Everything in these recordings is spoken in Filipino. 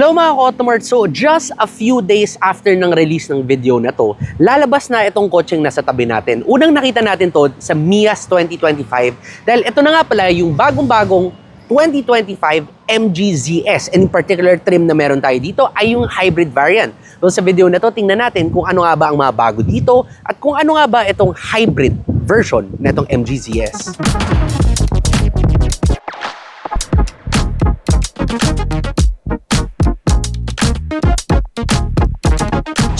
Hello mga ka-Automart! So, just a few days after ng release ng video na to, lalabas na itong kotseng nasa tabi natin. Unang nakita natin to sa Mias 2025 dahil ito na nga pala yung bagong-bagong 2025 MGZS. And in particular, trim na meron tayo dito ay yung hybrid variant. So sa video na to, tingnan natin kung ano nga ba ang mga bago dito at kung ano nga ba itong hybrid version na itong MGZS.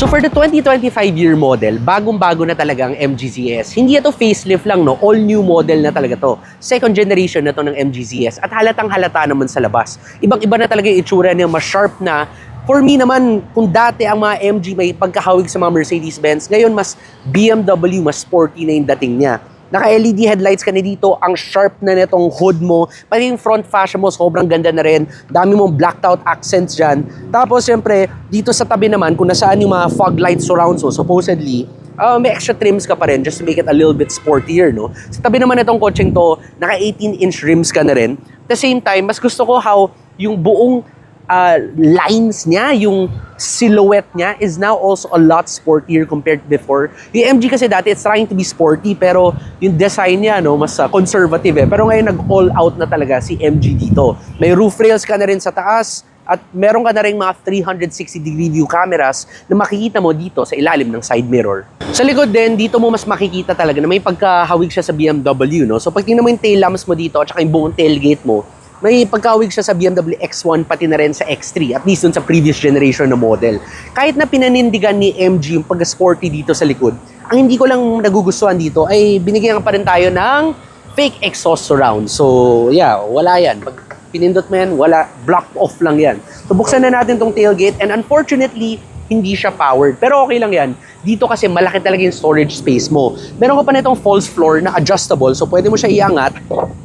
So for the 2025 year model, bagong-bago na talaga ang MGZS. Hindi ito facelift lang, no? All new model na talaga to. Second generation na to ng MGZS. At halatang halata naman sa labas. Ibang-iba na talaga yung itsura niya, mas sharp na. For me naman, kung dati ang mga MG may pagkahawig sa mga Mercedes-Benz, ngayon mas BMW, mas sporty na yung dating niya. Naka-LED headlights ka na dito, ang sharp na nitong hood mo, pati yung front fascia mo, sobrang ganda na rin. Dami mong blacked out accents dyan. Tapos, syempre, dito sa tabi naman, kung nasaan yung mga fog light surrounds mo, supposedly, uh, may extra trims ka pa rin just to make it a little bit sportier, no? Sa tabi naman itong kotseng to, naka 18-inch rims ka na rin. At the same time, mas gusto ko how yung buong uh, lines niya, yung silhouette niya is now also a lot sportier compared before. Yung MG kasi dati, it's trying to be sporty, pero yung design niya, no, mas uh, conservative eh. Pero ngayon, nag-all out na talaga si MG dito. May roof rails ka na rin sa taas, at meron ka na rin mga 360 degree view cameras na makikita mo dito sa ilalim ng side mirror. Sa likod din, dito mo mas makikita talaga na may pagkahawig siya sa BMW, no? So pag tingnan mo yung tail lamps mo dito at saka yung buong tailgate mo, may pagkawig siya sa BMW X1 pati na rin sa X3, at least dun sa previous generation na model. Kahit na pinanindigan ni MG yung pag-sporty dito sa likod, ang hindi ko lang nagugustuhan dito ay binigyan pa rin tayo ng fake exhaust surround. So, yeah, wala yan. Pag pinindot mo yan, wala, blocked off lang yan. So, buksan na natin tong tailgate and unfortunately, hindi siya powered. Pero okay lang yan. Dito kasi malaki talaga yung storage space mo. Meron ka pa nitong false floor na adjustable. So, pwede mo siya iangat.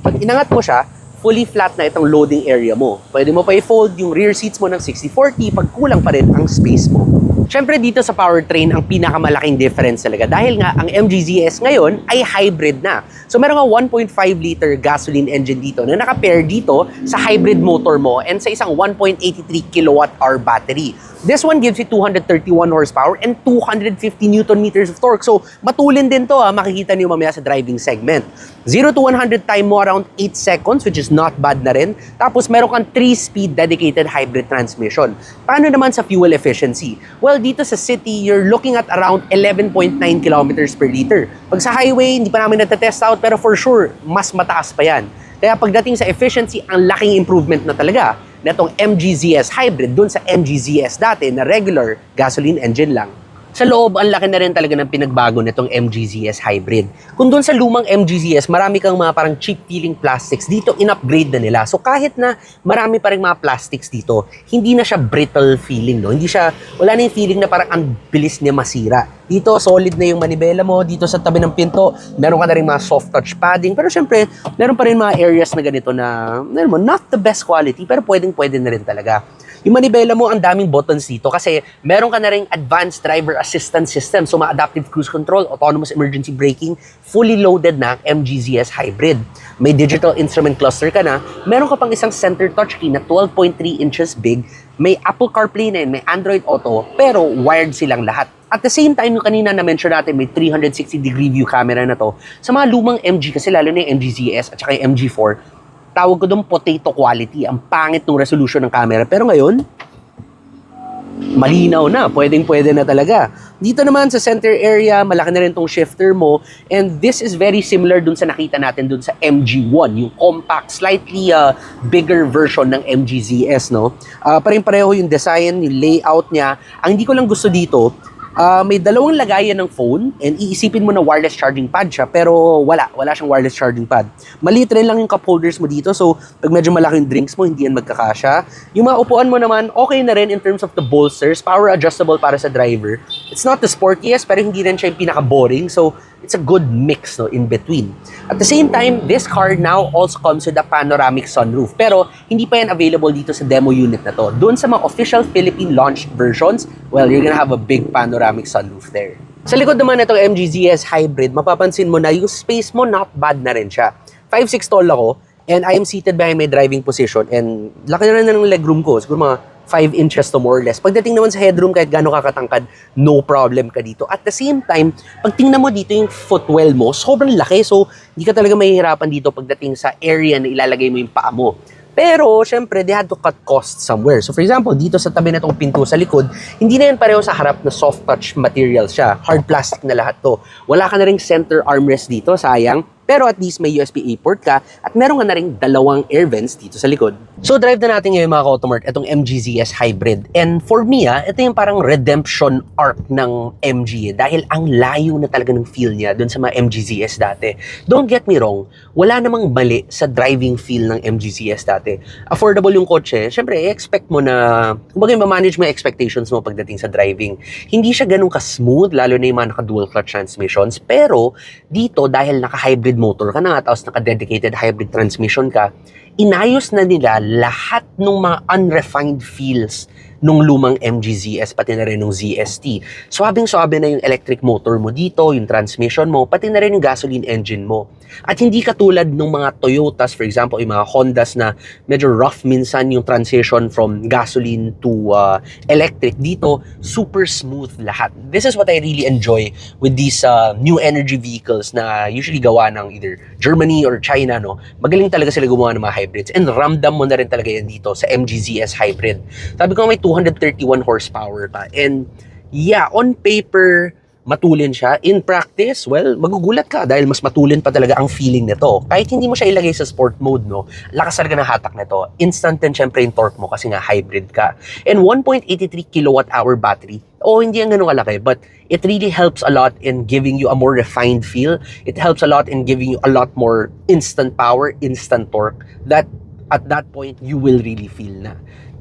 Pag inangat mo siya, fully flat na itong loading area mo. Pwede mo pa i-fold yung rear seats mo ng 60-40 pag kulang pa rin ang space mo. Siyempre dito sa powertrain, ang pinakamalaking difference talaga dahil nga ang MGZS ngayon ay hybrid na. So meron nga 1.5 liter gasoline engine dito na naka-pair dito sa hybrid motor mo and sa isang 1.83 kilowatt hour battery. This one gives you 231 horsepower and 250 newton meters of torque. So, matulin din to ha, makikita niyo mamaya sa driving segment. 0 to 100 time mo around 8 seconds, which is not bad na rin. Tapos, meron kang 3-speed dedicated hybrid transmission. Paano naman sa fuel efficiency? Well, dito sa city, you're looking at around 11.9 kilometers per liter. Pag sa highway, hindi pa namin natetest out, pero for sure, mas mataas pa yan. Kaya pagdating sa efficiency, ang laking improvement na talaga netong MGZS hybrid dun sa MGZS dati na regular gasoline engine lang. Sa loob, ang laki na rin talaga ng pinagbago nitong MGZS hybrid. Kung doon sa lumang MGZS, marami kang mga parang cheap feeling plastics, dito in-upgrade na nila. So kahit na marami pa rin mga plastics dito, hindi na siya brittle feeling, no? Hindi siya, wala na yung feeling na parang ang bilis niya masira. Dito, solid na yung manibela mo. Dito sa tabi ng pinto, meron ka na rin mga soft touch padding. Pero syempre, meron pa rin mga areas na ganito na, meron mo, not the best quality, pero pwedeng-pwede na rin talaga. Yung manibela mo, ang daming buttons dito kasi meron ka na rin advanced driver assistance system. So, ma-adaptive cruise control, autonomous emergency braking, fully loaded na MGZS hybrid. May digital instrument cluster ka na. Meron ka pang isang center touchscreen na 12.3 inches big. May Apple CarPlay na yun, may Android Auto, pero wired silang lahat. At the same time, yung kanina na-mention natin, may 360 degree view camera na to. Sa mga lumang MG, kasi lalo na yung MGZS at saka yung MG4, tawag ko doon potato quality. Ang pangit ng resolution ng camera. Pero ngayon, malinaw na. Pwedeng pwede na talaga. Dito naman sa center area, malaki na rin tong shifter mo. And this is very similar dun sa nakita natin dun sa MG1. Yung compact, slightly uh, bigger version ng MGZS, no? Uh, pareho yung design, yung layout niya. Ang hindi ko lang gusto dito, Uh, may dalawang lagayan ng phone and iisipin mo na wireless charging pad siya pero wala, wala siyang wireless charging pad. Maliit rin lang yung cup holders mo dito so pag medyo malaki yung drinks mo, hindi yan magkakasya. Yung mga upuan mo naman, okay na rin in terms of the bolsters, power adjustable para sa driver. It's not the sportiest pero hindi rin siya yung pinaka-boring so it's a good mix no, in between. At the same time, this car now also comes with a panoramic sunroof. Pero hindi pa yan available dito sa demo unit na to. Doon sa mga official Philippine launched versions, well, you're gonna have a big panoramic sunroof there. Sa likod naman itong MGZS Hybrid, mapapansin mo na yung space mo not bad na rin siya. 5'6 tall ako, and I am seated behind my driving position, and laki na rin ng legroom ko, siguro mga 5 inches to more or less. Pagdating naman sa headroom, kahit gaano kakatangkad, no problem ka dito. At the same time, pag tingnan mo dito yung footwell mo, sobrang laki. So, hindi ka talaga mahihirapan dito pagdating sa area na ilalagay mo yung paa mo. Pero, syempre, they had to cut costs somewhere. So, for example, dito sa tabi na itong pinto sa likod, hindi na yan pareho sa harap na soft touch material siya. Hard plastic na lahat to. Wala ka na ring center armrest dito, sayang. Pero at least may USB-A port ka at meron ka na rin dalawang air vents dito sa likod. So drive na natin ngayon mga Automart itong MGZS Hybrid. And for me ah, ito yung parang redemption arc ng MG eh, dahil ang layo na talaga ng feel niya dun sa mga MGZS dati. Don't get me wrong, wala namang mali sa driving feel ng MGZS dati. Affordable yung kotse, syempre i-expect mo na, kumbaga ma-manage mo yung expectations mo pagdating sa driving. Hindi siya ganun ka-smooth, lalo na yung mga naka-dual clutch transmissions. Pero dito, dahil naka-hybrid motor ka na nga, tapos naka-dedicated hybrid transmission ka, inayos na nila lahat ng mga unrefined feels nung lumang MGZS, pati na rin nung ZST. Swabing-swabe na yung electric motor mo dito, yung transmission mo, pati na rin yung gasoline engine mo. At hindi katulad ng mga Toyotas, for example, yung mga Hondas na medyo rough minsan yung transition from gasoline to uh, electric. Dito, super smooth lahat. This is what I really enjoy with these uh, new energy vehicles na usually gawa ng either Germany or China. No? Magaling talaga sila gumawa ng mga hybrids. And ramdam mo na rin talaga yan dito sa MGZS hybrid. Sabi ko may 231 horsepower pa. And yeah, on paper, matulin siya. In practice, well, magugulat ka dahil mas matulin pa talaga ang feeling nito. Kahit hindi mo siya ilagay sa sport mode, no, lakas talaga ng hatak nito. Instant din syempre yung torque mo kasi nga hybrid ka. And 1.83 kilowatt hour battery, oh, hindi yan ganun kalaki, but it really helps a lot in giving you a more refined feel. It helps a lot in giving you a lot more instant power, instant torque that at that point you will really feel na.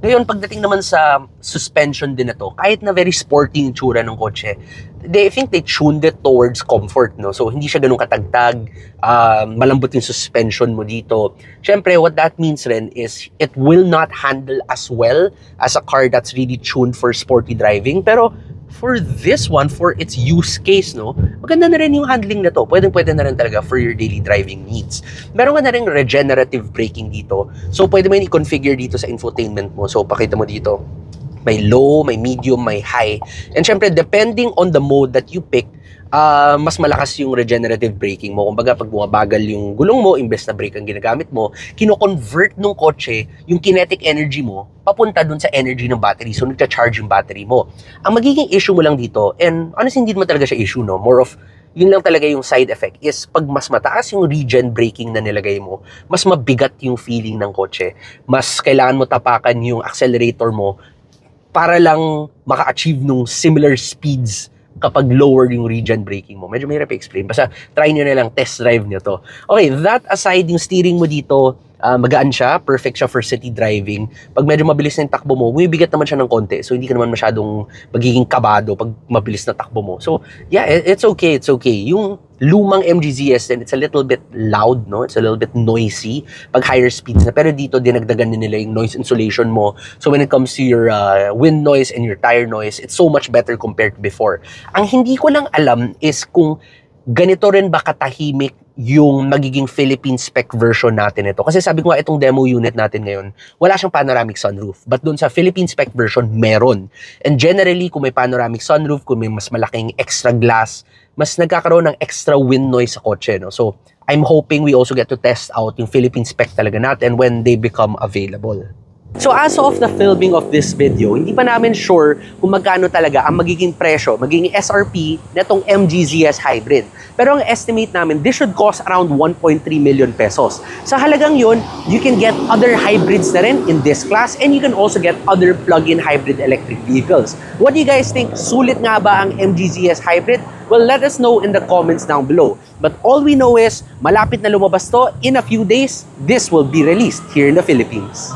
Ngayon, pagdating naman sa suspension din na to, kahit na very sporty yung tsura ng kotse, they I think they tuned it towards comfort, no? So, hindi siya ganun katagtag, um, malambot yung suspension mo dito. Siyempre, what that means rin is it will not handle as well as a car that's really tuned for sporty driving. Pero, for this one, for its use case, no, maganda na rin yung handling na to. Pwedeng pwede na rin talaga for your daily driving needs. Meron ka na rin regenerative braking dito. So, pwede mo yun i-configure dito sa infotainment mo. So, pakita mo dito. May low, may medium, may high. And syempre, depending on the mode that you pick, ah, mas malakas yung regenerative braking mo. Kumbaga, pag bumabagal yung gulong mo, imbes na brake ang ginagamit mo, kino-convert ng kotse yung kinetic energy mo papunta dun sa energy ng battery. So, nagcha-charge yung battery mo. Ang magiging issue mo lang dito, and honestly, hindi mo talaga siya issue, no? More of, yun lang talaga yung side effect is pag mas mataas yung regen braking na nilagay mo, mas mabigat yung feeling ng kotse. Mas kailangan mo tapakan yung accelerator mo para lang maka-achieve nung similar speeds kapag lower yung regen braking mo. Medyo mahirap i-explain. Basta try nyo na lang, test drive nyo to. Okay, that aside, yung steering mo dito, ah, magaan siya, perfect siya for city driving. Pag medyo mabilis na yung takbo mo, bumibigat naman siya ng konti. So, hindi ka naman masyadong magiging kabado pag mabilis na takbo mo. So, yeah, it- it's okay, it's okay. Yung lumang MGZS din, it's a little bit loud, no? It's a little bit noisy pag higher speeds na. Pero dito, dinagdagan din nila yung noise insulation mo. So, when it comes to your uh, wind noise and your tire noise, it's so much better compared to before. Ang hindi ko lang alam is kung ganito rin ba katahimik yung magiging Philippine spec version natin ito. Kasi sabi ko nga, itong demo unit natin ngayon, wala siyang panoramic sunroof. But dun sa Philippine spec version, meron. And generally, kung may panoramic sunroof, kung may mas malaking extra glass, mas nagkakaroon ng extra wind noise sa kotse. No? So, I'm hoping we also get to test out yung Philippine spec talaga natin when they become available. So as of the filming of this video, hindi pa namin sure kung magkano talaga ang magiging presyo, magiging SRP netong MGZS Hybrid. Pero ang estimate namin, this should cost around 1.3 million pesos. Sa halagang yun, you can get other hybrids na rin in this class and you can also get other plug-in hybrid electric vehicles. What do you guys think? Sulit nga ba ang MGZS Hybrid? Well, let us know in the comments down below. But all we know is, malapit na lumabas to, in a few days, this will be released here in the Philippines.